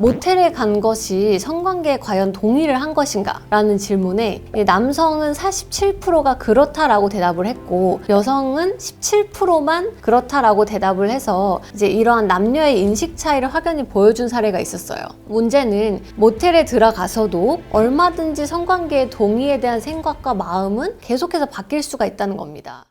모텔에 간 것이 성관계에 과연 동의를 한 것인가? 라는 질문에 이 남성은 47%가 그렇다라고 대답을 했고 여성은 17%만 그렇다라고 대답을 해서 이제 이러한 남녀의 인식 차이를 확연히 보여준 사례가 있었어요. 문제는 모텔에 들어가서도 얼마든지 성관계의 동의에 대한 생각과 마음은 계속해서 바뀔 수가 있다는 겁니다.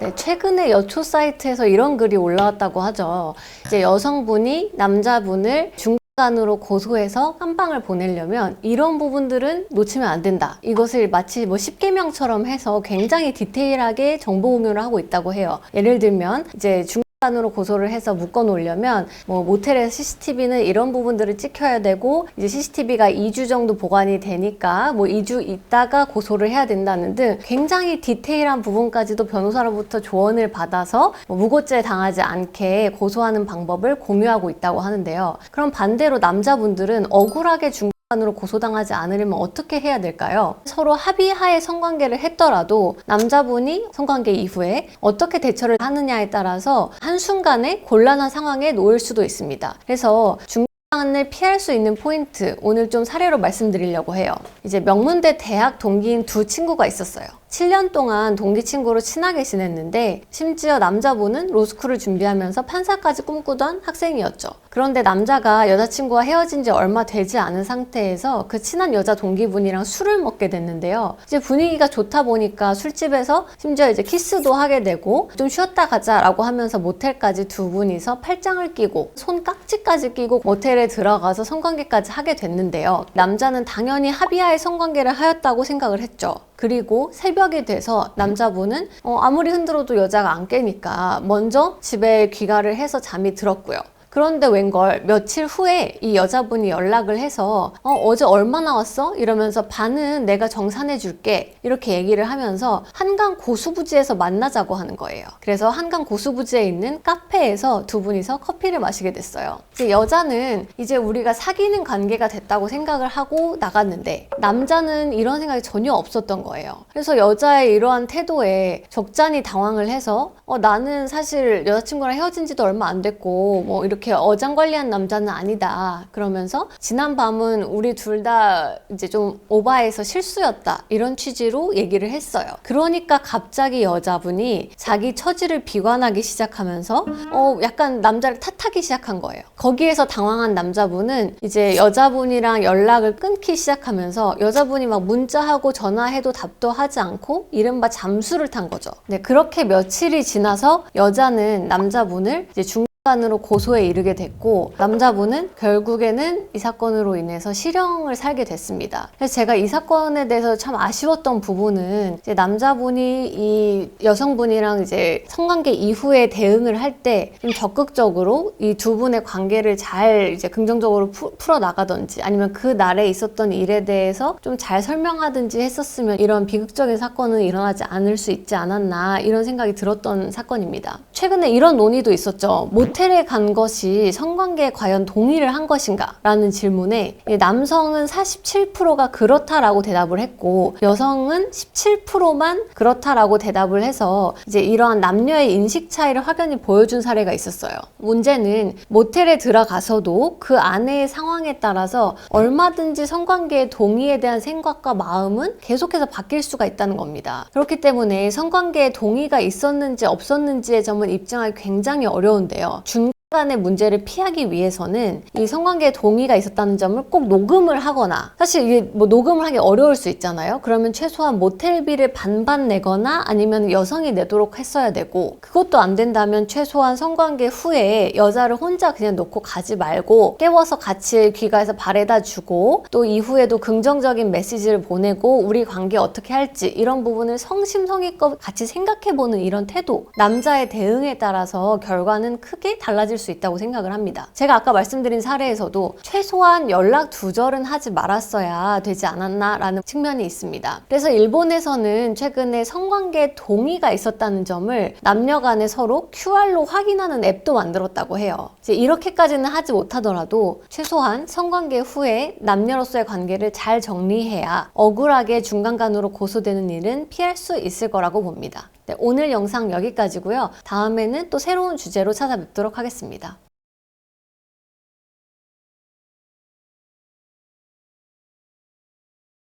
네, 최근에 여초 사이트에서 이런 글이 올라왔다고 하죠. 이제 여성분이 남자분을 중 간으로 고소해서 한 방을 보내려면 이런 부분들은 놓치면 안 된다. 이것을 마치 뭐 10개명처럼 해서 굉장히 디테일하게 정보 공유를 하고 있다고 해요. 예를 들면 이제 중간 으로 고소를 해서 묶어 놓으려면 뭐 모텔의 CCTV는 이런 부분들을 찍혀야 되고 이제 CCTV가 2주 정도 보관이 되니까 뭐 2주 있다가 고소를 해야 된다는 등 굉장히 디테일한 부분까지도 변호사로부터 조언을 받아서 뭐 무고죄 당하지 않게 고소하는 방법을 공유하고 있다고 하는데요. 그럼 반대로 남자분들은 억울하게 중 으로 고소당하지 않으려면 어떻게 해야 될까요? 서로 합의하에 성관계를 했더라도 남자분이 성관계 이후에 어떻게 대처를 하느냐에 따라서 한순간에 곤란한 상황에 놓일 수도 있습니다. 그래서 중간을 피할 수 있는 포인트 오늘 좀 사례로 말씀드리려고 해요. 이제 명문대 대학 동기인 두 친구가 있었어요. 7년 동안 동기 친구로 친하게 지냈는데 심지어 남자분은 로스쿨을 준비하면서 판사까지 꿈꾸던 학생이었죠. 그런데 남자가 여자친구와 헤어진 지 얼마 되지 않은 상태에서 그 친한 여자 동기분이랑 술을 먹게 됐는데요. 이제 분위기가 좋다 보니까 술집에서 심지어 이제 키스도 하게 되고 좀 쉬었다 가자라고 하면서 모텔까지 두 분이서 팔짱을 끼고 손 깍지까지 끼고 모텔에 들어가서 성관계까지 하게 됐는데요. 남자는 당연히 합의하에 성관계를 하였다고 생각을 했죠. 그리고 새벽이 돼서 남자분은 어, 아무리 흔들어도 여자가 안 깨니까 먼저 집에 귀가를 해서 잠이 들었고요. 그런데 웬걸 며칠 후에 이 여자분이 연락을 해서 어, 어제 얼마 나왔어? 이러면서 반은 내가 정산해 줄게 이렇게 얘기를 하면서 한강 고수부지에서 만나자고 하는 거예요. 그래서 한강 고수부지에 있는 카페에서 두 분이서 커피를 마시게 됐어요. 이제 여자는 이제 우리가 사귀는 관계가 됐다고 생각을 하고 나갔는데 남자는 이런 생각이 전혀 없었던 거예요. 그래서 여자의 이러한 태도에 적잖이 당황을 해서 어, 나는 사실 여자친구랑 헤어진 지도 얼마 안 됐고 뭐 이렇게 어장관리한 남자는 아니다. 그러면서 지난 밤은 우리 둘 다 이제 좀 오바해서 실수였다. 이런 취지로 얘기를 했어요. 그러니까 갑자기 여자분이 자기 처지를 비관하기 시작하면서 어 약간 남자를 탓하기 시작한 거예요. 거기에서 당황한 남자분은 이제 여자분이랑 연락을 끊기 시작하면서 여자분이 막 문자하고 전화해도 답도 하지 않고 이른바 잠수를 탄 거죠. 네, 그렇게 며칠이 지나서 여자는 남자분을 이제 중 간으로 고소에 이르게 됐고 남자분은 결국에는 이 사건으로 인해서 실형을 살게 됐습니다. 그래서 제가 이 사건에 대해서 참 아쉬웠던 부분은 이제 남자분이 이 여성분이랑 이제 성관계 이후에 대응을 할 때 좀 적극적으로 이 두 분의 관계를 잘 이제 긍정적으로 푸, 풀어 나가든지 아니면 그 날에 있었던 일에 대해서 좀 잘 설명하든지 했었으면 이런 비극적인 사건은 일어나지 않을 수 있지 않았나 이런 생각이 들었던 사건입니다. 최근에 이런 논의도 있었죠. 모텔 에 간 것이 성관계에 과연 동의를 한 것인가? 라는 질문에 이 남성은 47%가 그렇다라고 대답을 했고 여성은 17%만 그렇다라고 대답을 해서 이제 이러한 남녀의 인식 차이를 확연히 보여준 사례가 있었어요. 문제는 모텔에 들어가서도 그 안의 상황에 따라서 얼마든지 성관계의 동의에 대한 생각과 마음은 계속해서 바뀔 수가 있다는 겁니다. 그렇기 때문에 성관계에 동의가 있었는지 없었는지의 점은 입증하기 굉장히 어려운데요. 중간 의 문제를 피하기 위해서는 이 성관계에 동의가 있었다는 점을 꼭 녹음을 하거나 사실 이게 뭐 녹음을 하기 어려울 수 있잖아요. 그러면 최소한 모텔비를 반반 내거나 아니면 여성이 내도록 했어야 되고 그것도 안 된다면 최소한 성관계 후에 여자를 혼자 그냥 놓고 가지 말고 깨워서 같이 귀가해서 발에다 주고 또 이후에도 긍정적인 메시지를 보내고 우리 관계 어떻게 할지 이런 부분을 성심성의껏 같이 생각해보는 이런 태도 남자의 대응에 따라서 결과는 크게 달라질 수 있다고 생각을 합니다. 제가 아까 말씀드린 사례에서도 최소한 연락 두절은 하지 말았어야 되지 않았나라는 측면이 있습니다. 그래서 일본에서는 최근에 성관계 동의가 있었다는 점을 남녀 간에 서로 QR로 확인하는 앱도 만들었다고 해요. 이제 이렇게까지는 하지 못하더라도 최소한 성관계 후에 남녀로서의 관계를 잘 정리해야 억울하게 중간간으로 고소되는 일은 피할 수 있을 거라고 봅니다. 네, 오늘 영상 여기까지고요. 다음에는 또 새로운 주제로 찾아뵙도록 하겠습니다.